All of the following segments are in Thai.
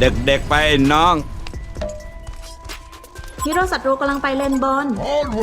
เด็กๆไปน้องฮีโร่ศัตรูกำลังไปเล่นบอล o n w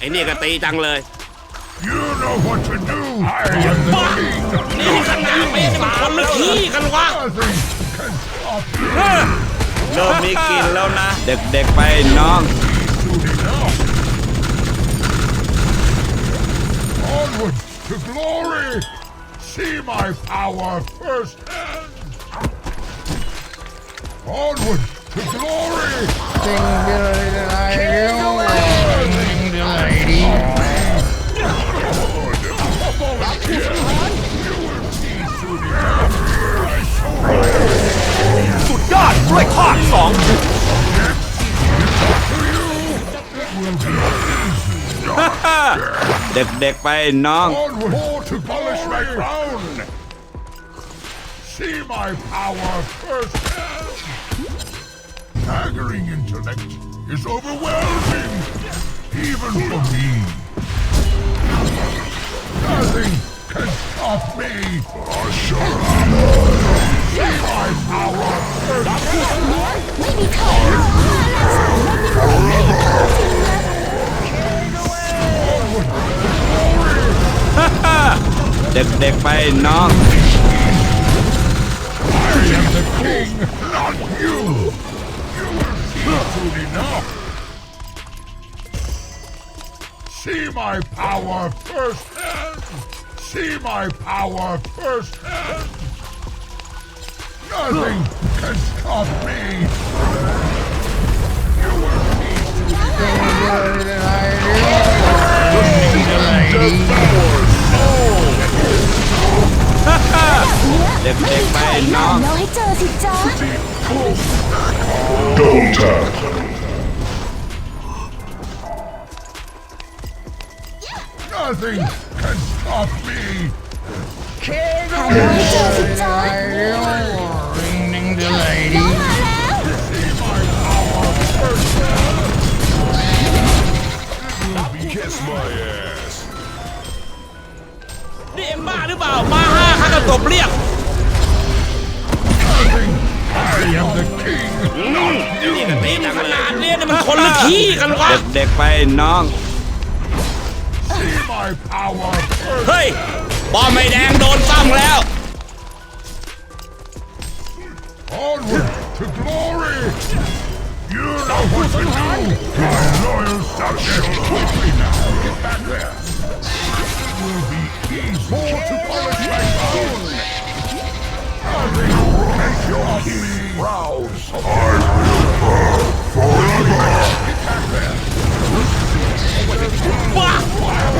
ไอ้นี่ก็ตีจังเลยนี่ขนาดไม่สาลือขี้กันวะเริ่มมีกินแล้วนะ เด็กๆไปน้อง onward to glory! See my power firsthand! Onward to glory! Ding ding you will see through the เด็กๆไปน้อง Onward to polish my crown! See my power first! is overwhelming, even me. Nothing can stop me, sure. See my power เด็กๆไปน้อง I am the king, not you. You will see enough. See my power firsthand. See my power firsthand. Nothing can stop me. ็เด็กไปน้องเให้เจอสิจ้าดูาเจ้ามาแล้วบ้าหรือเปล่ามาห้าข้าตบเรียกเด็กๆไปน้องเฮ้ยบอมไม่แดงโดนตั้งแล้ว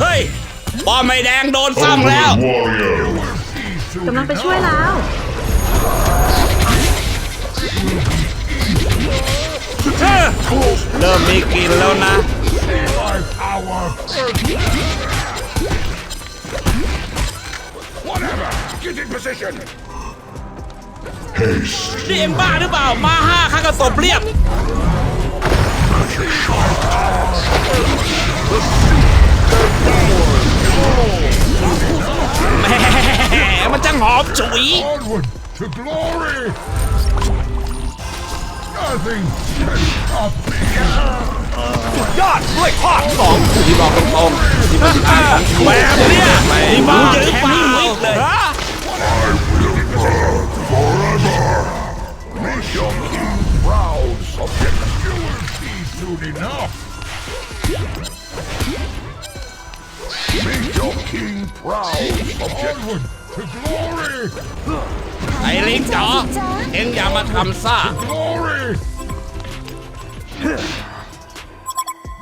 เฮ้ยป้อมไมแดงโดนซ้ำแล้วกำลังไปช่วยแล้วเริ่มมีกินแล้วนะนี่เอ็มบ้าหรือเปล่ามาห้าข้างกระสบเรียบแหมมันจังหอมฉุย Onward to glory! Nothing can stop me! สุดยอดด้วยข้อสองที่บอกตรงๆที่มันเป็นการของชูแบบเนี้ยนี่บ้าแค่นี้เลยฮะ I will burn forever! Make your king proud, subject you will see soon enough! Make your king proud, subject. Onward to glory! ไอ้ลิงจ๋อเอ็งอย่ามาทำซ่า Glory!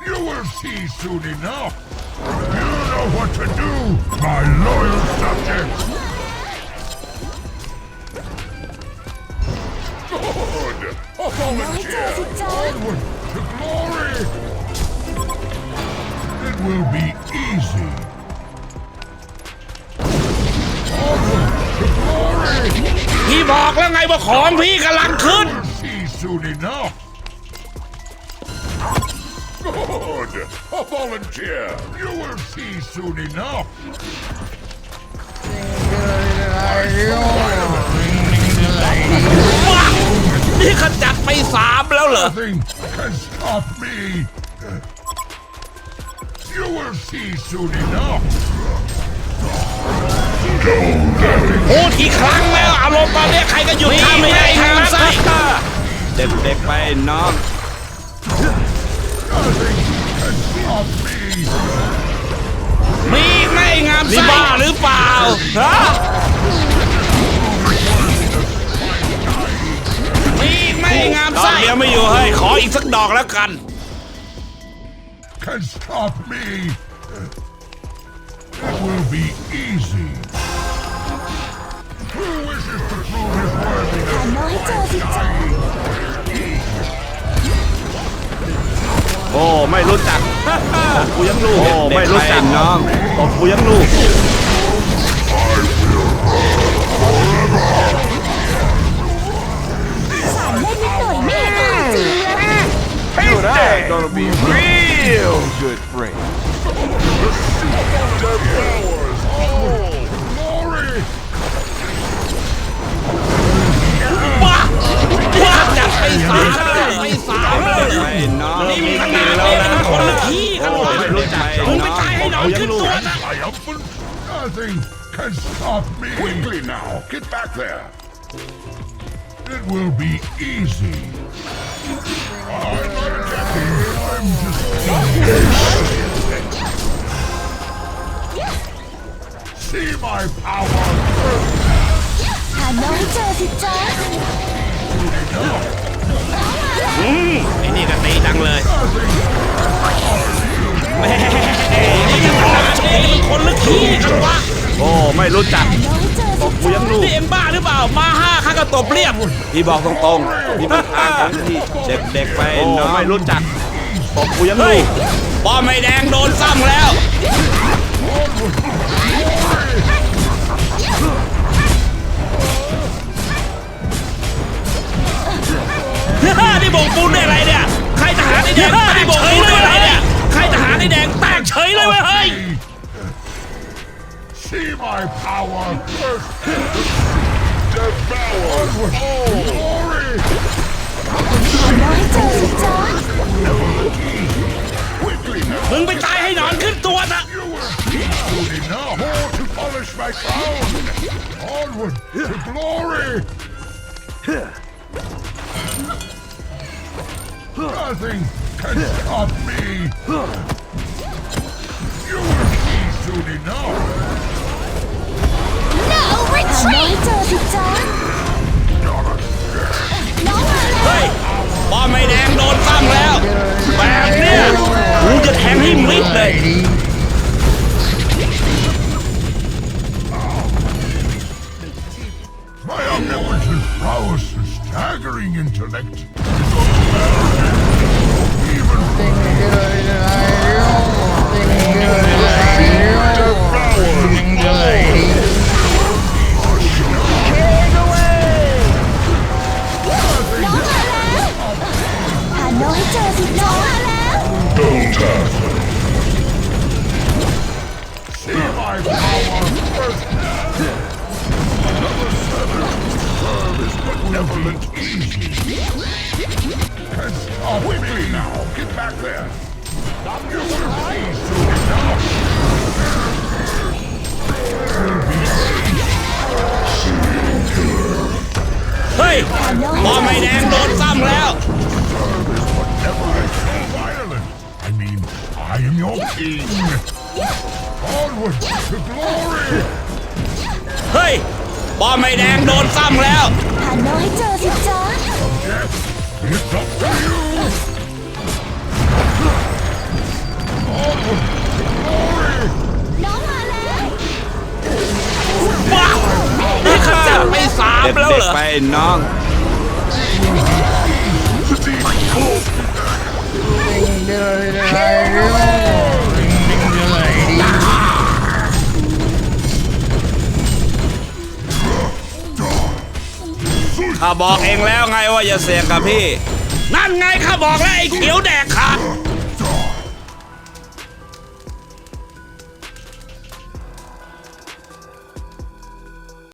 You will see soon enough. You know what to do, my loyal subjects. will be easy. He บอกแล้วไงว่าของพี่กำลังขึ้น You'll see soon enough. You will see soon enough. I stop me. โอ้ทพูดอีกครั้งแล้วอารมณ์ตอนนี้ใครก็หยุดไม่ได้ทางซ้ายเด็กๆไปน้องมีไม่งามใส่บ้าหรือเปล่าฮะมีไม่งามใส่อเดียวไม่อยู่ให้ ขออีกสักดอกแล้วกัน can stop me! It will be easy. Who wishes to prove his worthiness โอ้ไม่รู้จักกูยังรู้ โอ้ไม่รู้จักน้องตบกูยังรู้ and I are gonna be real good friends. The sea powers! all glory. What? What? Nothing can stop me. Quickly now, get back there. It will be easy. I'm just See my power. องจอสิจ๊ะอืมไอ้นี่ก็ตีดังเลยแม่ไอ้นี่มันคนลึกถีงจัวะโอ้ไม่รู้จักกูยังรู้นี่เอ็งบ้าหรือเปล่า มาห้าข้าก็ตบเรียบพี่บอกตรงๆพี่มาทางี่เจ็บเด็กไปนนองไม่รู้จักตบกูยังรู้ป้อมไม่แดงโดนซ้ำแล้ว my power! Devour all glory! Quickly now! มึงไปตายให้หนอนขึ้นตัวซะ Including now more to polish my crown! Onward to glory! Nothing can stop me! You will see soon enough! ไม่เจอสิจ๊ะน้องมาแเฮ้ยป้อมไม่แดงโดนตั้มแล้วแบบเนี้ยกูจะทงให้มดเลย My omniscient prowess a n staggering intellect is government easy. That's off now. Get back there. Stop you will please now. Hey, เฮ้ยมอไม่แดงโดนซ้ำแล้ว I mean, I am your king. Onward to glory. Hey, น้อยเจอสิจ๊ะน้องมาแล้วว้าวนี่ข้าจะไม่สามแล้วเหรอเด็กไปน้องข้าบอกเองแล้วไงว่าอย่าเสี่ยงกับพี่ นั่นไงข้าบอกแล้วไอ้เขียวแดกขาด